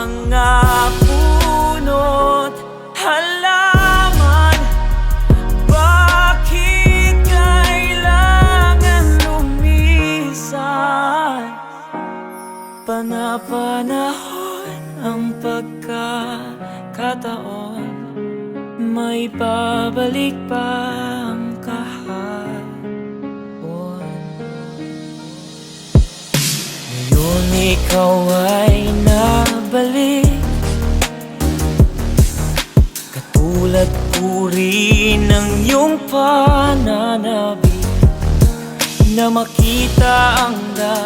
mga puno't halaman Bakit kailangan lumisan? Panapanahon ang pagkakataon May babalik pa ang kahapon Ngayon ikaw ay Katulad puri ng iyong pananabik Na makita ang daan